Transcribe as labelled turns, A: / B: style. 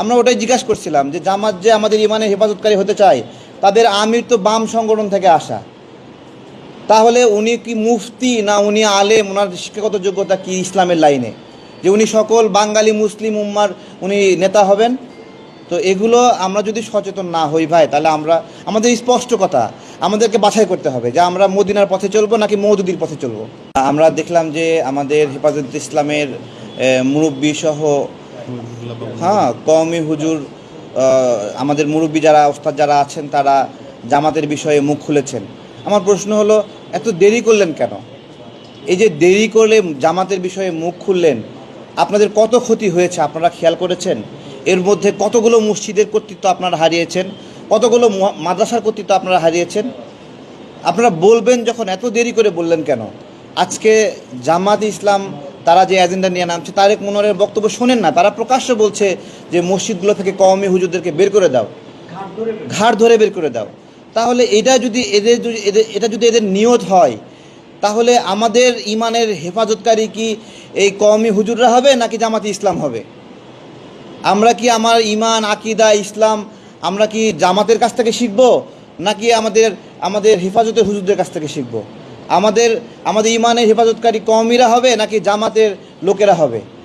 A: আমরা ওটাই জিজ্ঞাসা করছিলাম যে জামাত যে আমাদের ইমানের হেফাজতকারী হতে চায়, তাদের আমির তো বাম সংগঠন থেকে আসা। তাহলে উনি কি মুফতি না উনি আলেম? ওনার শিক্ষাগত যোগ্যতা কি ইসলামের লাইনে? যে উনি সকল বাঙালি, মুসলিম উম্মার উনি নেতা হবেন? তো এগুলো আমরা যদি সচেতন না হই ভাই, তাহলে আমরা, আমাদের স্পষ্ট কথা, আমাদেরকে বাছাই করতে হবে যে আমরা মদিনার পথে চলবো নাকি মৌদুদির পথে চলবো। আমরা দেখলাম যে আমাদের হেফাজত ইসলামের মুরব্বী সহ হ্যাঁ কওমি হুজুর আমাদের মুরব্বী যারা, ওস্তাদ যারা আছেন, তারা জামাতের বিষয়ে মুখ খুলেছেন। আমার প্রশ্ন হলো, এত দেরি করলেন কেন? এই যে দেরি করলে জামাতের বিষয়ে মুখ খুললেন, আপনাদের কত ক্ষতি হয়েছে আপনারা খেয়াল করেছেন? এর মধ্যে কতগুলো মসজিদের কর্তৃত্ব আপনারা হারিয়েছেন? কতগুলো মাদ্রাসার কর্তৃত্ব আপনারা হারিয়েছেন? আপনারা বলবেন যখন, এত দেরি করে বললেন কেন? আজকে জামাত ইসলাম তারা যে এজেন্ডা নিয়ে নামছে তারেক মনোয়ারের বক্তব্য শোনেন না। তারা প্রকাশ্য বলছে যে মসজিদগুলো থেকে কওমি হুজুরদেরকে বের করে দাও। ঘাড় ধরে বের করে দাও। তাহলে এটা যদি এদের যদি এদের এটা যদি এদের নিয়ত হয় তাহলে আমাদের ইমানের হেফাজতকারী কি এই কওমি হুজুররা হবে নাকি জামাতি ইসলাম হবে? আমরা কি আমার ইমান আকিদা ইসলাম আমরা কি জামাতের কাছ থেকে শিখব নাকি আমাদের আমাদের হেফাজতের হুজুরদের কাছ থেকে শিখব? আমাদের আমাদের ইমানের হেফাজতকারী কমিরা হবে নাকি জামাতের লোকেরা হবে?